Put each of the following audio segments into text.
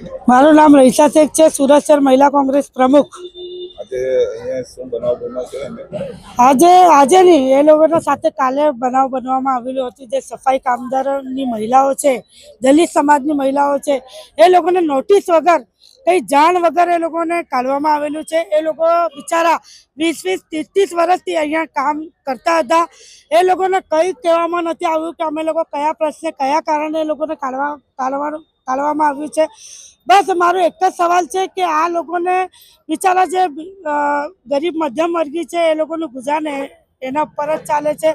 મારું નામ રહીસા શેખ છે સુરત શહેર મહિલા કોંગ્રેસ પ્રમુખ. આજે આજે નહીં એ લોકોના સાથે કાલે બનાવ બનવામાં આવેલું હતું જે સફાઈ કામદારોની મહિલાઓ છે દલિત સમાજની મહિલાઓ છે એ લોકોને નોટિસ વગર કઈ જાણ વગર એ લોકોને કાઢવામાં આવેલું છે. એ લોકો બિચારા વીસ વીસ ત્રીસ ત્રીસ વર્ષથી અહીંયા કામ કરતા હતા. એ લોકોને કંઈ કહેવામાં નથી આવ્યું કે અમે લોકો કયા પ્રશ્ને કયા કારણે એ લોકોને કાઢવા કાઢવાનું કાઢવામાં આવ્યું છે. બસ મારો એક જ સવાલ છે કે આ લોકોને બિચારા જે ગરીબ મધ્યમ વર્ગી છે એ લોકોનું ગુજાને એના ઉપર જ ચાલે છે.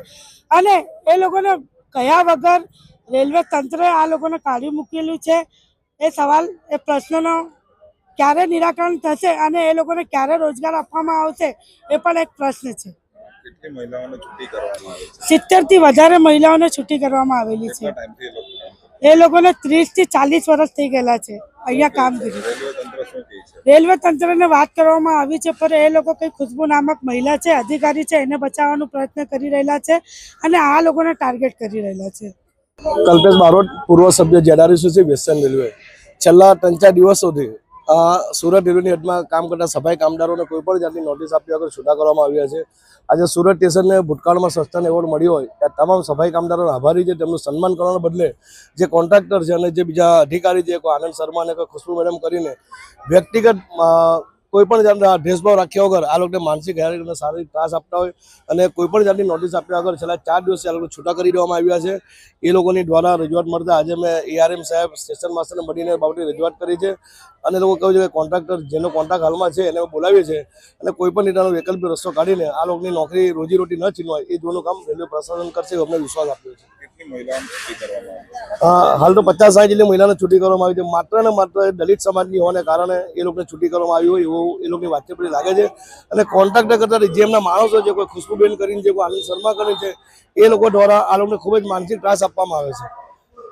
અને એ લોકોને કયા વગર રેલવે તંત્રએ આ લોકોને કાઢી મૂકેલું છે? એ સવાલ એ પ્રશ્નનો ક્યારે નિરાકરણ થશે અને એ લોકોને ક્યારે રોજગાર આપવામાં આવશે? એ પણ એક પ્રશ્ન છે. સિત્તેર સિત્તેરથી વધારે મહિલાઓને છૂટી કરવામાં આવેલી છે. એ લોકોને ત્રીસ ત્રીસથી ચાલીસ વર્ષ થઈ ગયેલા છે. અહીંયા કામગીરી? રેલવે તંત્રને વાત કરવામાં આવી છે, પણ એ લોકો કઈ ખુશ્બુ નામક મહિલા છે, અધિકારી છે, એને બચાવવાનો પ્રયત્ન કરી રહેલા છે અને આ લોકોને ટાર્ગેટ કરી રહેલા છે. કલ્પેશ બારોટ, પૂર્વ સભ્ય જેડારીસી વેસ્ટર્ન રેલવે. છેલ્લા ત્રણ ચાર દિવસોથી આ સુરત રેલવેની હદમાં કામ કરતા સફાઈ કામદારોને કોઈ પણ જાતની નોટિસ આપ્યા વગર છૂટા કરવામાં આવ્યા છે. આજે સુરત સ્ટેશનને ભૂતકાળમાં સસ્તન એવોર્ડ મળ્યો હોય, ત્યાં તમામ સફાઈ કામદારોને આભારી છે. તેમનું સન્માન કરવાના બદલે જે કોન્ટ્રાક્ટર છે અને જે બીજા અધિકારી છે, કોઈ આનંદ શર્મા અને કોઈ ખુશ્બુ મેડમ કરીને વ્યક્તિગત કોઈ પણ જાતના ભેદભાવ રાખ્યા વગર આ લોકોને માનસિક હેરાન અને શારીરિક ત્રાસ આપતા હોય અને કોઈ પણ જાતની નોટિસ આપ્યા વગર છેલ્લા ચાર દિવસથી આ લોકો છૂટા કરી દેવામાં આવ્યા છે. એ લોકોની દ્વારા રજૂઆત મળતા આજે મેં એઆરએમ સાહેબ સ્ટેશન માસ્ટરને મળીને બાબતે રજૂઆત કરી છે. અને લોકો કહ્યું છે કે કોન્ટ્રાક્ટર જેનો કોન્ટ્રાક્ટ હાલમાં છે એને બોલાવીએ છે અને કોઈ પણ રીતનો વૈકલ્પિક રસ્તો કાઢીને આ લોકોની નોકરી રોજીરોટી ન છીનવાય એ જોવાનું કામ રેલવે પ્રશાસન કરશે અમને વિશ્વાસ આપ્યો છે. હાલ તો પચાસ સાઠ જેટલી મહિલાને છૂટી કરવામાં આવી છે. માત્ર ને માત્ર દલિત સમાજની હોવાને કારણે એ લોકોને છૂટી કરવામાં આવી હોય એવું એ લોકોની વાતચીત પડી લાગે છે. અને કોન્ટ્રાક્ટર કરતા જે એમના માણસો છે, કોઈ ખુશ્બુબેન કરીને છે, કોઈ આનંદ શર્મા કરીને છે, એ લોકો દ્વારા આ લોકોને ખૂબ જ માનસિક ત્રાસ આપવામાં આવે છે.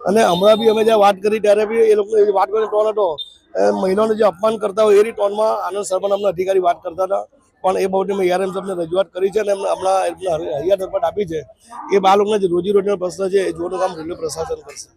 અને હમણાં બી અમે જ્યારે વાત કરી ત્યારે બી એ લોકો વાત કરીને ટોન હતો મહિલાઓને જે અપમાન કરતા હોય એ ટોનમાં આનંદ શર્મા નામના અધિકારી વાત કરતા હતા. પણ એ બાબતે મેં યાર સાહેબને રજૂઆત કરી છે અને હમણાં હરિયાત આપી છે. એ આ લોકોને જે રોજીરોટીનો પ્રશ્ન છે, એ જોવાનું કામ રેલવે પ્રશાસન કરશે.